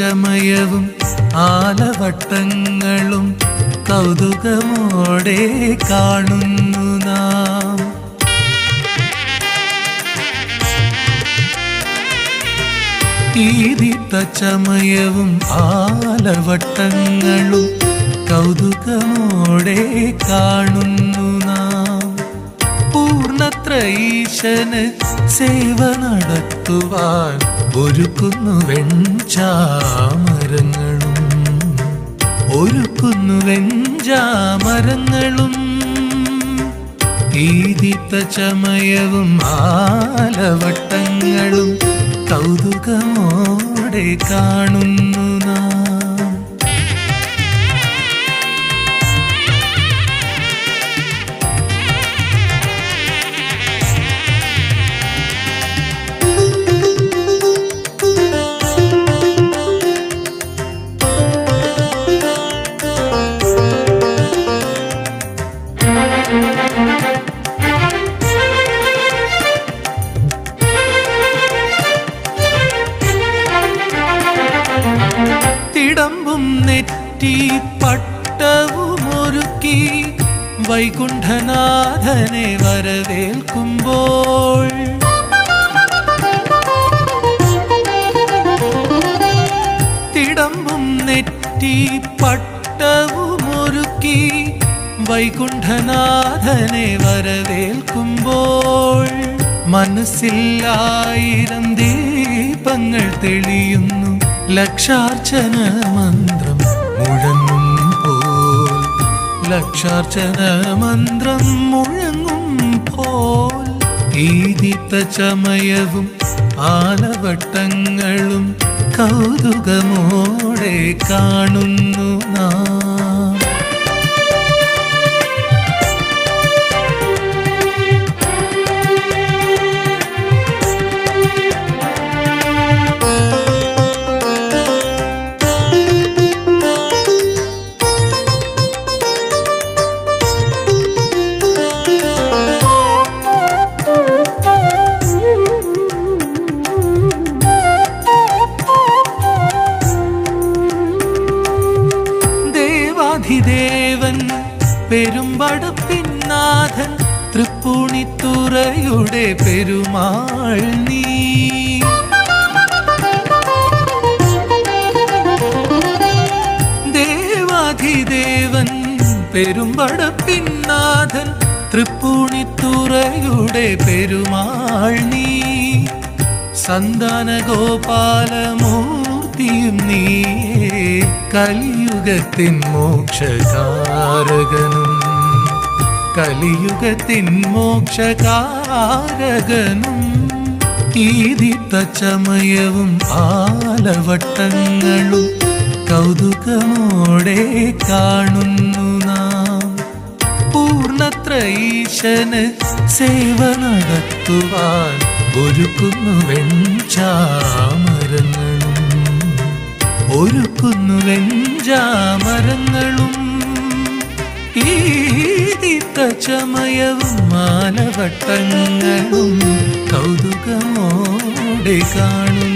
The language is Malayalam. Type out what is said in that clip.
ചമയവും ആലവട്ടങ്ങളും കൗതുകമോടെ കാണുന്നു നാം. ഈതിത്ത ചമയവും ആലവട്ടങ്ങളും കൗതുകമോടെ കാണുന്നു നാം. പൂർണത്രൈശന് സേവ നടത്തുവാൻ ഒരുക്കുന്നു വെഞ്ചാമരങ്ങളും ഒരുക്കുന്നു വെഞ്ചാമരങ്ങളും ീതിത്ത ചമയവും ആലവട്ടങ്ങളും കൗതുകമോടെ കാണുന്നു. തിടമ്പും നെറ്റി പട്ടവുമൊരുക്കി വൈകുണ്ഠനാഥനെ വരവേൽക്കുമ്പോൾ. തിടമ്പും നെറ്റി പട്ടവുമൊരുക്കി വൈകുണ്ഠനാഥനെ വരവേൽക്കുമ്പോൾ. മനസ്സിലായിരം ദീപങ്ങൾ തെളിയുന്നു. ലക്ഷാർച്ചന മന്ത്രം മുഴങ്ങും പോൽ. ലക്ഷാർച്ചന മന്ത്രം മുഴങ്ങും പോൽ. ഈദിത്ത ചമയവും ആലവട്ടങ്ങളും കൗതുകമോടെ കാണുന്നു നാം. ദേവാധിദേവൻ പെരുമ്പടപ്പിന്നാഥൻ തൃപ്പൂണിത്തുറയുടെ പെരുമാൾ നീ. ദേവാധിദേവൻ പെരുമ്പടപ്പിന്നാഥൻ തൃപ്പൂണിത്തുറയുടെ പെരുമാൾ നീ. സന്താന ഗോപാലമൂർത്തിയും നീ കലിയുഗത്തിൻ മോക്ഷകാരകനും. കലിയുഗത്തിൻ മോക്ഷകാരകനും. ഈതിത്ത ആലവട്ടങ്ങളും കൗതുകമോടെ കാണുന്നു നാം. പൂർണത്ര ഈശന് സേവ നടത്തുവാൻ ഒരുക്കുന്നു വെഞ്ചാമരങ്ങളും ഒരുക്കുന്നു വെഞ്ചാമരങ്ങളും ഈദിത്ത ചമയവും മാലവട്ടങ്ങളും കൗതുകമോടെ കാണുന്നു